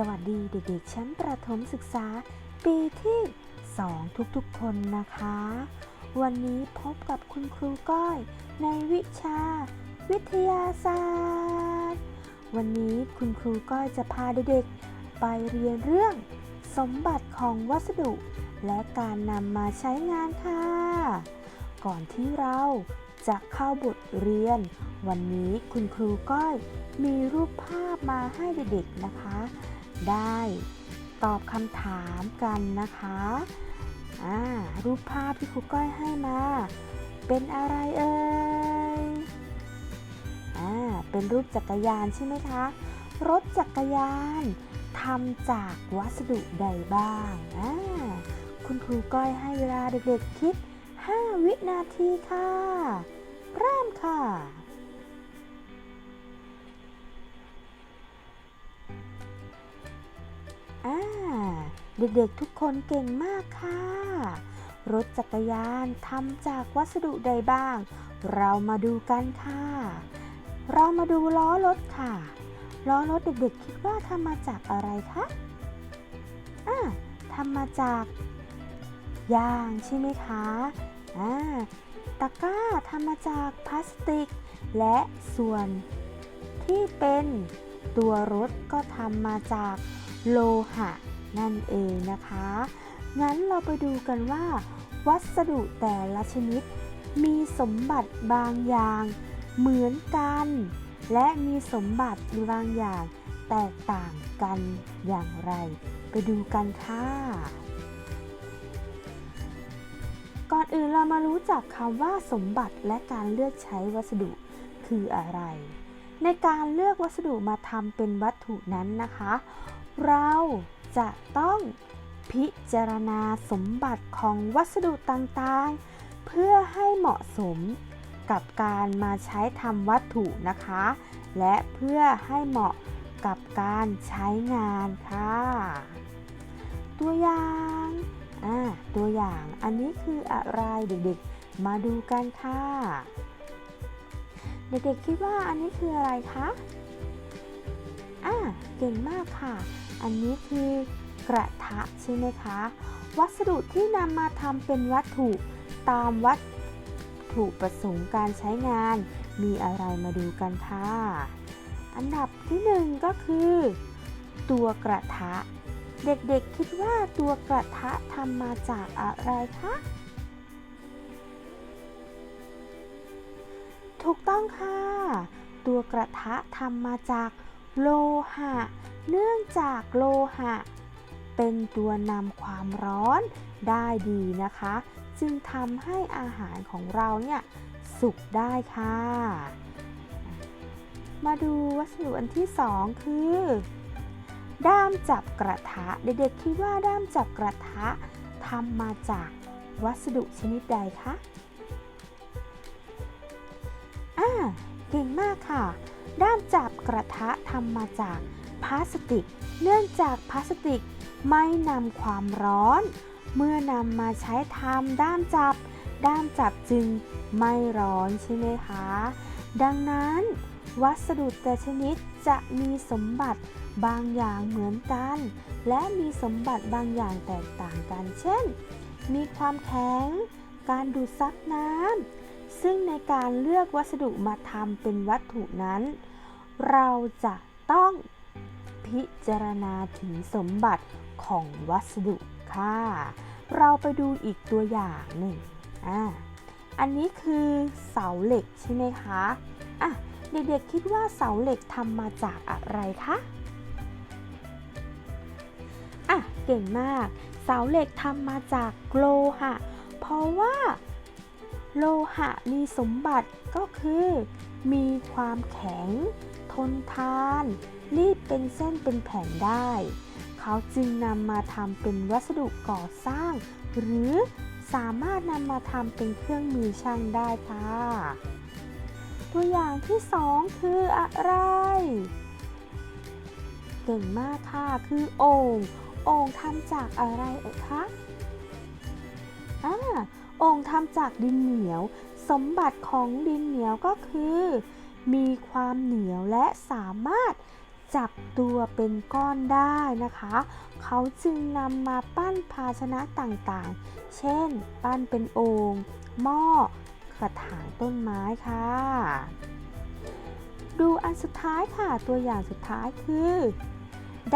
สวัสดีเด็กๆชั้นประถมศึกษา ปีที่ 2 ทุกๆคนนะคะ วันนี้พบกับคุณครูก้อย ในวิชา วิทยาศาสตร์ วันนี้คุณครูก้อยจะพาเด็กๆ ไปเรียนเรื่อง สมบัติของวัสดุ และการนำมาใช้งานค่ะ ก่อนที่เราจะเข้าบทเรียน วันนี้คุณครูก้อยมีรูปภาพมาให้เด็กๆนะคะ ได้ตอบคำถามกันนะคะรูปภาพที่ครูก้อยให้มา เป็นอะไรเอ่ยอเป็นรูปจักรยานใช่ไหมคะ รถจักรยานทำจากวัสดุใดบ้าง คุณครูก้อยให้เวลาเด็กๆคิด 5 วินาทีค่ะ เริ่มค่ะ เด็กๆทุกคนเก่งมากค่ะ รถจักรยานทำจากวัสดุใดบ้าง เรามาดูกันค่ะ เรามาดูล้อรถค่ะ ล้อรถเด็กๆ คิดว่าทำมาจากอะไรคะอ่าทำมาจากยางใช่ไหมคะอ่าตะกร้าทำมาจากพลาสติก และส่วนที่เป็นตัวรถก็ทำมาจากโลหะ นั่นเองนะคะ งั้นเราไปดูกันว่า วัสดุแต่ละชนิด มีสมบัติบางอย่าง เหมือนกัน และมีสมบัติบางอย่าง แตกต่างกันอย่างไร ไปดูกันค่ะก่อนอื่นเรามารู้จักคำว่าสมบัติและการเลือกใช้วัสดุคืออะไร ในการเลือกวัสดุมาทำเป็นวัตถุนั้นนะคะ เราจะต้องพิจารณาสมบัติของวัสดุต่างๆ เพื่อให้เหมาะสมกับการมาใช้ทำวัตถุนะคะ และเพื่อให้เหมาะกับการใช้งานค่ะ ตัวอย่างอ่าตัวอย่างอันนี้คืออะไรเด็กๆ มาดูกันค่ะ เด็กๆคิดว่าอันนี้คืออะไรคะอ่าเก่งมากค่ะ อันนี้คือกระทะใช่ไหมคะ วัสดุที่นำมาทำเป็นวัตถุตามวัตถุประสงค์การใช้งาน มีอะไรมาดูกันค่ะ อันดับที่หนึ่งก็คือ ตัวกระทะ เด็กๆคิดว่าตัวกระทะทำมาจากอะไรคะถูกต้องค่ะ ตัวกระทะทำมาจากโลหะ เนื่องจากโลหะ เป็นตัวนำความร้อนได้ดีนะคะ จึงทำให้อาหารของเราเนี่ยสุกได้ค่ะ มาดูวัสดุอันที่สองคือ ด้ามจับกระทะ เด็กๆคิดว่าด้ามจับกระทะทำมาจากวัสดุชนิดใดคะอ่าเก่งมากค่ะ ด้ามจับกระทะทำมาจาก ลาสติก เนื่องจากพลาสติกไม่นำความร้อน เมื่อนำมาใช้ทำด้ามจับ ด้ามจับจึงไม่ร้อนใช่ไหมคะ ดังนั้นวัสดุแต่ชนิดจะมีสมบัติบางอย่างเหมือนกัน และมีสมบัติบางอย่างแตกต่างกัน เช่น มีความแข็ง การดูดซับน้ำ ซึ่งในการเลือกวัสดุมาทำเป็นวัตถุนั้น เราจะต้อง พิจารณาถึงสมบัติของวัสดุค่ะ เราไปดูอีกตัวอย่างหนึ่งอ่าอันนี้คือเสาเหล็กใช่ไหมคะอะเด็กๆคิดว่าเสาเหล็กทำมาจากอะไรคะอะเก่งมาก เสาเหล็กทำมาจากโลหะ เพราะว่าโลหะมีสมบัติก็คือ มีความแข็ง นทาน รีดเป็นเส้นเป็นแผ่นได้ เขาจึงนำมาทำเป็นวัสดุก่อสร้าง หรือสามารถนำมาทำเป็นเครื่องมือช่างได้ค่ะ ตัวอย่างที่สองคืออะไร เก่งมากค่ะ คือโอ่งโอ่งทำจากอะไรเอ่ยคะอ่าโอ่งทำจากดินเหนียว สมบัติของดินเหนียวก็คือ มีความเหนียวและสามารถจับตัวเป็นก้อนได้นะคะ เขาจึงนำมาปั้นภาชนะต่างๆ เช่น ปั้นเป็นโอ่งหม้อกระถางต้นไม้ค่ะ ดูอันสุดท้ายค่ะ ตัวอย่างสุดท้ายคือ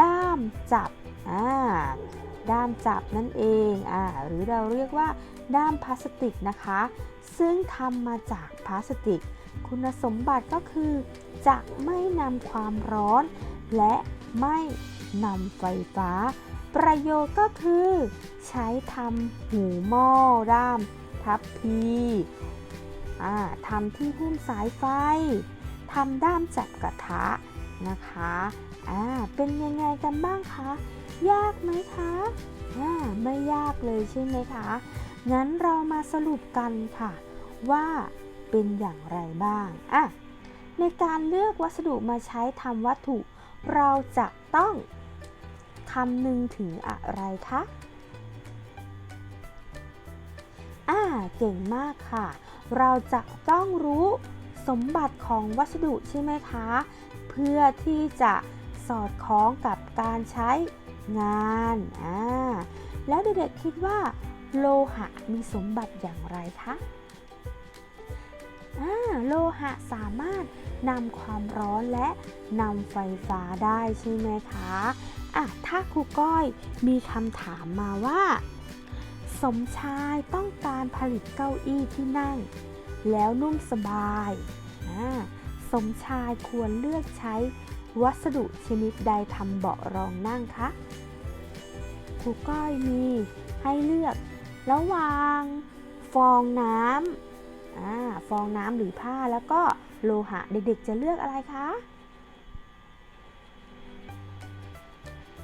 ด้ามจับ อ่า ด้ามจับนั่นเอง อ่า หรือเราเรียกว่า ด้ามพลาสติกนะคะ ซึ่งทำมาจากพลาสติก คุณสมบัติก็คือ จะไม่นำความร้อน และไม่นำไฟฟ้า ประโยชน์ก็คือ ใช้ทำหูหม้อด้ามทับพีทำที่หุ้มสายไฟทำด้ามจับกระทะนะคะอ่าเป็นยังไงกันบ้างคะ ยากไหมคะอ่าไม่ยากเลยใช่ไหมคะ งั้นเรามาสรุปกันค่ะ ว่า เป็นอย่างไรบ้างอะในการเลือกวัสดุมาใช้ทำวัตถุ เราจะต้องคำนึงถึงอะไรคะอ่าเก่งมากค่ะ เราจะต้องรู้สมบัติของวัสดุใช่ไหมคะ เพื่อที่จะสอดคล้องกับการใช้งานอ่าแล้วเด็กๆคิดว่า โลหะมีสมบัติอย่างไรคะ โลหะสามารถนำความร้อนและนำไฟฟ้าได้ใช่ไหมคะอะถ้าครูก้อยมีคำถามมาว่า สมชายต้องการผลิตเก้าอี้ที่นั่ง แล้วนุ่มสบายอ่าสมชายควรเลือกใช้วัสดุชนิดใดทำเบาะรองนั่งคะครูก้อยมีให้เลือกระหว่าง ฟองน้ำ ฟองน้ำหรือผ้าแล้วก็โลหะเด็กๆ จะเลือกอะไรคะ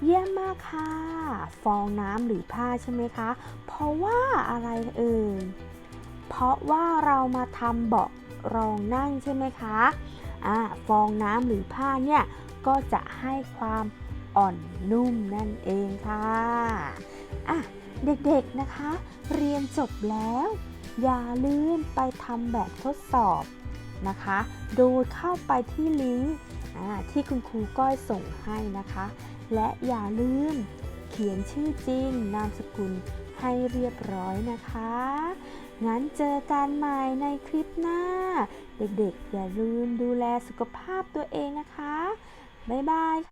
เยี่ยมมากค่ะ ฟองน้ำหรือผ้าใช่ไหมคะ เพราะว่าอะไรเอ่ยเพราะว่าเรามาทำเบาะรองนั่งใช่ไหมคะอ่าฟองน้ำหรือผ้าเนี่ยก็จะให้ความอ่อนนุ่มนั่นเองค่ะอะเด็กๆนะคะ เรียนจบแล้ว อย่าลืมไปทำแบบทดสอบนะคะ โดยเข้าไปที่ลิงก์ที่คุณครูก้อยส่งให้นะคะ และอย่าลืมเขียนชื่อจริง นามสกุลให้เรียบร้อยนะคะ งั้นเจอกันใหม่ในคลิปหน้า เด็กๆ อย่าลืมดูแลสุขภาพตัวเองนะคะ บ๊ายบาย